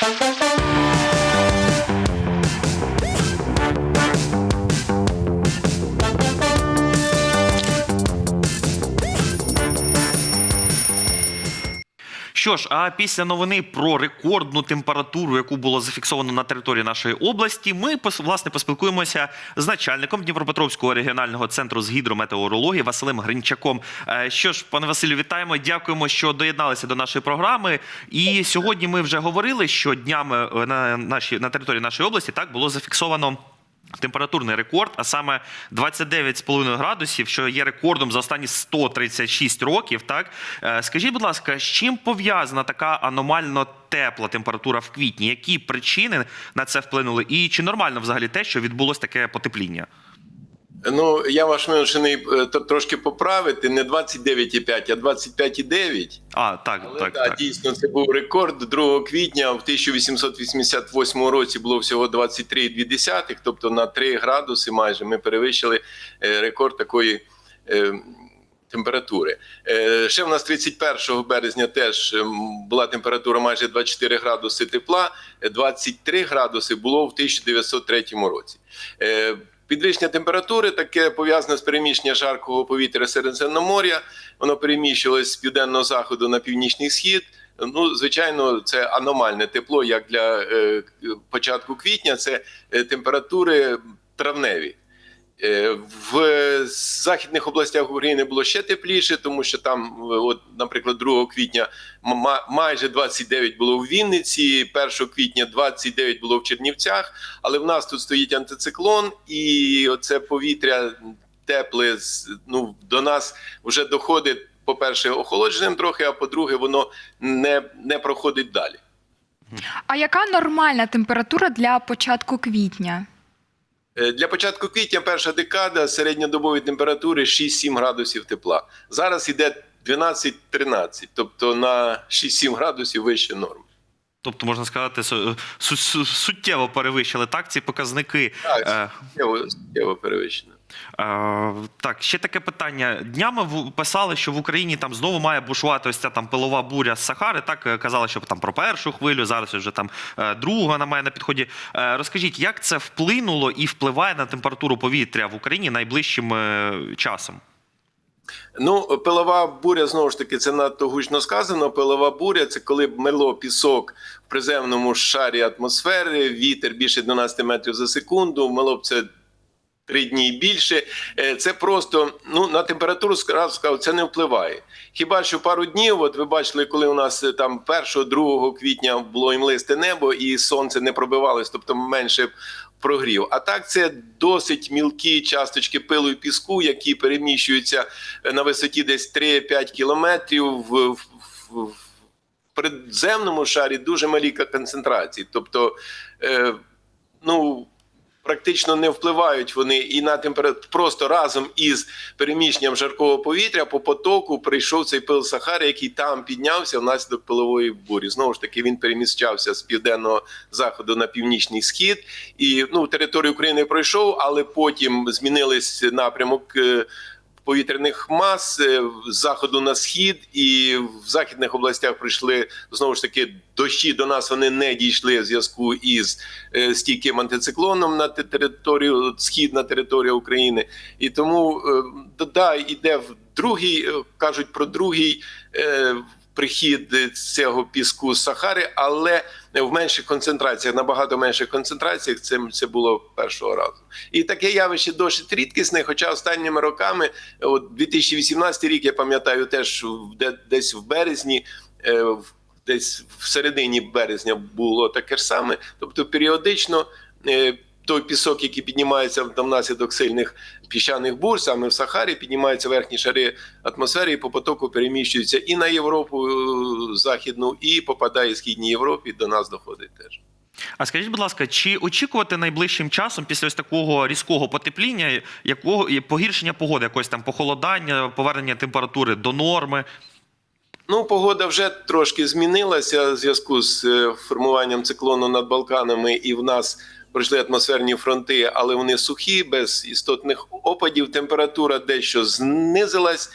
Thank you. Що ж, а після новини про рекордну температуру, яку було зафіксовано на території нашої області, ми власне поспілкуємося з начальником Дніпропетровського регіонального центру з гідрометеорології Василем Гринчаком. Е, Що ж, пане Василю, вітаємо. Дякуємо, що доєдналися до нашої програми. І сьогодні ми вже говорили, що днями е, на нашій на території нашої області так було зафіксовано. Температурний рекорд, а саме 29,5 градусів, що є рекордом за останні 136 років. Так Е, скажіть, будь ласка, з чим пов'язана така аномально тепла температура в квітні? Які причини на це вплинули? І чи нормально взагалі те, що відбулось таке потепління? Ну, я ваш вимушений е, трошки поправити, не 29,5, а 25,9. А, так, Але так, да, так. дійсно, це був рекорд 2 квітня. В 1888 році було всього 23,2, тобто на 3 градуси майже ми перевищили е, рекорд такої е, температури. Ще в нас 31 березня теж була температура майже 24 градуси тепла, е, 23 градуси було в 1903 році. Підвищення температури таке пов'язане з переміщенням жаркого повітря Середземномор'я. Воно переміщувалось з південного заходу на північний схід. Ну, звичайно, це аномальне тепло, як для е, початку квітня. Це е, температури травневі. Е, В західних областях України було ще тепліше, тому що там, е, от, наприклад, 2 квітня ма- майже 29 було в Вінниці, 1 квітня 29 було в Чернівцях. Але в нас тут стоїть антициклон, і оце повітря тепле ну, до нас вже доходить, по-перше, охолодженим трохи, а по-друге, воно не, не проходить далі. А яка нормальна температура для початку квітня? Е, Для початку квітня перша декада середньодобові температури 6-7 градусів тепла. Зараз іде 12-13, тобто на 6-7 градусів вище норми. Тобто, можна сказати, су- су- су- суттєво перевищили так ці показники. Так, Е, суттєво, суттєво перевищено. Так, ще таке питання. Днями писали, що в Україні там знову має бушувати ось ця там пилова буря з Сахари. Так е, казали, що там про першу хвилю, зараз вже там е, друга на має на підході. Розкажіть, як це вплинуло і впливає на температуру повітря в Україні найближчим часом? Ну, пилова буря знову ж таки це надто гучно сказано. Пилова буря це коли мело пісок в приземному шарі атмосфери, вітер більше 12 метрів за секунду. Мело б це три дні і більше. Е, Це просто ну на температуру сказав, це не впливає. Хіба що пару днів, от ви бачили, коли у нас е, там 1-2 квітня було імлисте небо, і сонце не пробивалось, тобто менше прогрів. А так це досить мілкі часточки пилу і піску, які переміщуються е, на висоті десь 3-5 кілометрів в, в, приземному шарі дуже малі концентрації. Тобто, е, ну. Практично не впливають вони і на температуру. Просто разом із переміщенням жаркого повітря по потоку прийшов цей пил Сахари, який там піднявся внаслідок пилової бурі. Знову ж таки, він переміщався з південного заходу на північний схід, і ну територію України пройшов, але потім змінились напрямок. Повітряних мас е, з заходу на схід, і в західних областях прийшли знову ж таки дощі до нас. Вони не дійшли в зв'язку із е, стійким антициклоном на те- територію східна територія України. І тому е, да, йде в другий, кажуть про другий прихід цього піску з Сахари, але в менших концентраціях, набагато менших концентраціях, це, це було першого разу. І таке явище досить рідкісне, хоча останніми роками, от 2018 рік, я пам'ятаю, теж десь в березні. е, Десь в середині березня було таке ж саме. Тобто періодично е, той пісок, який піднімається там внаслідок сильних піщаних бур, саме в Сахарі, піднімаються верхні шари атмосфери і по потоку переміщуються і на Європу е, західну, і попадає в східній Європі. До нас доходить теж. А скажіть, будь ласка, чи очікувати найближчим часом після ось такого різкого потепління, якого погіршення погоди, якось там похолодання, повернення температури до норми? Ну, погода вже трошки змінилася в зв'язку з е, формуванням циклону над Балканами, і в нас пройшли атмосферні фронти, але вони сухі, без істотних опадів. Температура дещо знизилась.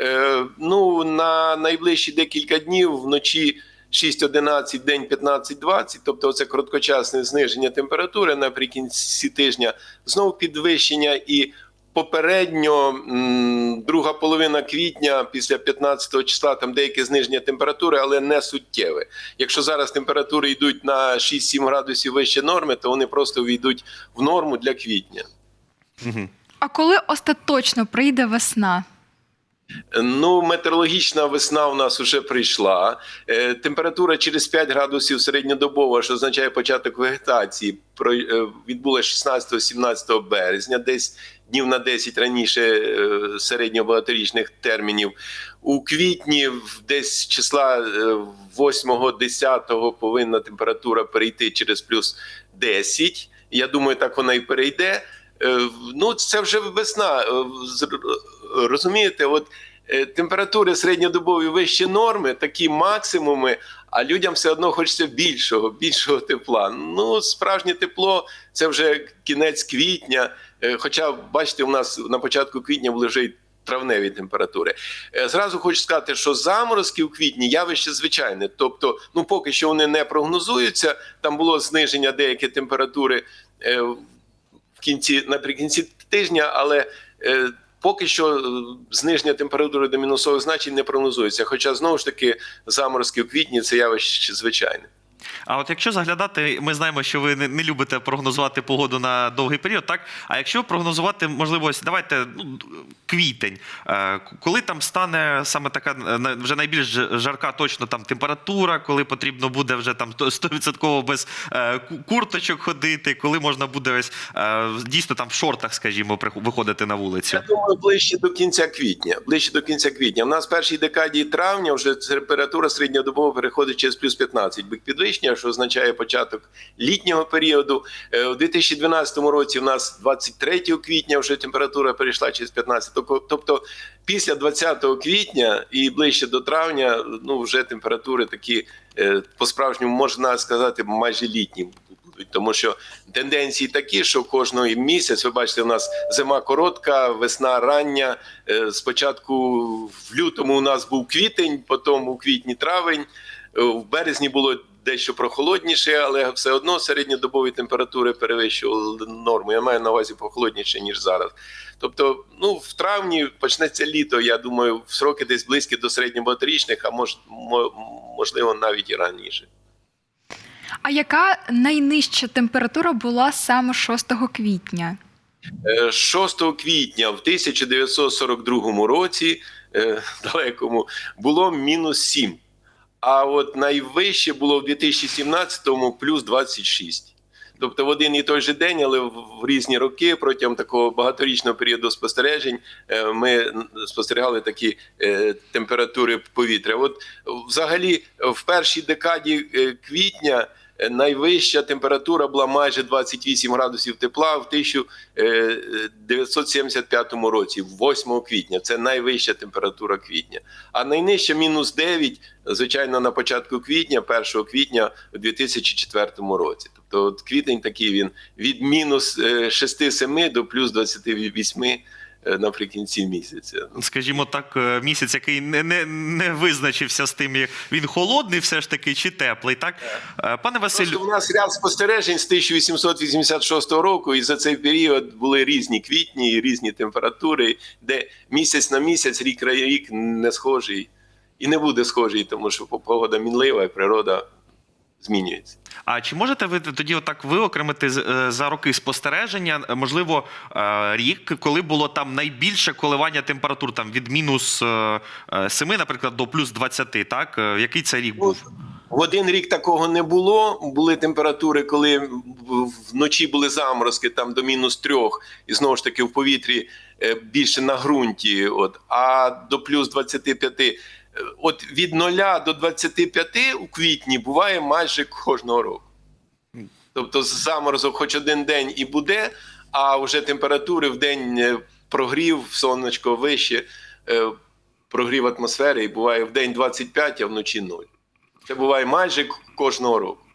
Е, ну, на найближчі декілька днів вночі 6-11, день 15-20, тобто це короткочасне зниження температури наприкінці тижня, знову підвищення і попередньо друга половина квітня після 15 числа там деяке зниження температури, але не суттєве. Якщо зараз температури йдуть на 6-7 градусів вище норми, то вони просто війдуть в норму для квітня. А коли остаточно прийде весна? Ну, метеорологічна весна у нас вже прийшла. Е, температура через 5 градусів середньодобово, що означає початок вегетації, е, відбулася 16-17 березня, десь днів на 10 раніше е, середньо-багаторічних термінів. У квітні, десь числа е, 8-10 повинна температура перейти через плюс 10. Я думаю, так вона і перейде. Ну, це вже весна. Розумієте, от е, температури середньодобові вищі норми, такі максимуми, а людям все одно хочеться більшого, більшого тепла. Ну, справжнє тепло це вже кінець квітня. Е, Хоча, бачите, у нас на початку квітня були вже й травневі температури. Е, Зразу хочу сказати, що заморозки у квітні явище звичайне. Тобто, ну поки що вони не прогнозуються. Там було зниження деякої температури в кінці наприкінці тижня, але поки що е, зниження температури до мінусових значень не прогнозується. Хоча знову ж таки заморозки в квітні це явище звичайне. А от якщо заглядати, ми знаємо, що ви не, любите прогнозувати погоду на довгий період, так? А якщо прогнозувати, можливо, давайте ну, квітень, е, коли там стане саме така е, вже найбільш жарка точно там температура, коли потрібно буде вже там 100% без е, курточок ходити, коли можна буде ось дійсно там в шортах, скажімо, виходити на вулицю. Я думаю, ближче до кінця квітня. Ближче до кінця квітня. У нас в першій декаді травня вже температура середньодобово переходить через плюс 15 бік підвищення, що означає початок літнього періоду. Е, У 2012 році у нас 23 квітня вже температура перейшла через 15. Тобто- після 20 квітня і ближче до травня, ну вже температури такі е, по-справжньому можна сказати майже літні тому що тенденції такі, що кожного місяць, ви бачите, у нас зима коротка, весна рання. Е, Спочатку в лютому у нас був квітень, потім у квітні травень. В березні було дещо прохолодніше, але все одно середньодобові температури перевищували норму. Я маю на увазі прохолодніше, ніж зараз. Тобто, ну в травні почнеться літо. Я думаю, в сроки десь близькі до середньобаторічних, а мож, можливо навіть і раніше. А яка найнижча температура була саме 6 квітня? Е, 6 квітня в 1942 році, е, далекому, було мінус 7. А от найвище було в 2017-му плюс 26. Тобто в один і той же день, але в різні роки, протягом такого багаторічного періоду спостережень, е, ми спостерігали такі е, температури повітря. От взагалі в першій декаді е, квітня найвища температура була майже 28 градусів тепла в 1975 році, 8 квітня. Це найвища температура квітня. А найнижча мінус 9, звичайно, на початку квітня, 1 квітня у 2004 році. Тобто от квітень такий він від мінус е, 6-7 до плюс 28 е, наприкінці місяця. Скажімо так, е, місяць, який не, не, не визначився з тим, як він холодний, все ж таки, чи теплий, так? Е, Пане Василю, Просто у нас ряд спостережень з 1886 року, і за цей період були різні квітні, різні температури, де місяць на місяць, рік рік не схожий і не буде схожий, тому що погода мінлива і природа змінюється. А чи можете ви тоді отак виокремити е, за роки спостереження, е, можливо, е, рік, коли було там найбільше коливання температур, там від мінус е, е, 7, наприклад, до плюс 20, так? Який це рік був? В один рік такого не було. Були температури, коли вночі були заморозки там до мінус трьох, і знову ж таки в повітрі більше на ґрунті. От а до плюс 25. От від 0 до 25 у квітні буває майже кожного року. Тобто заморозок хоч один день і буде, а вже температури в день е, прогрів, сонечко вище, е, прогрів атмосфери, і буває в день 25, а вночі 0. Це буває майже кожного року.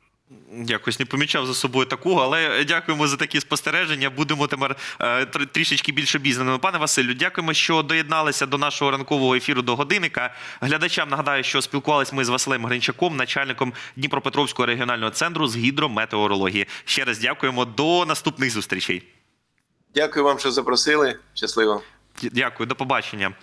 Якось не помічав за собою такого, але дякуємо за такі спостереження. Будемо тепер е, трішечки більше обізнаними. Пане Василю, дякуємо, що доєдналися до нашого ранкового ефіру до годинника. Глядачам нагадаю, що спілкувалися ми з Василем Гринчаком, начальником Дніпропетровського регіонального центру з гідрометеорології. Ще раз дякуємо. До наступних зустрічей. Дякую вам, що запросили. Щасливо. Дякую, до побачення.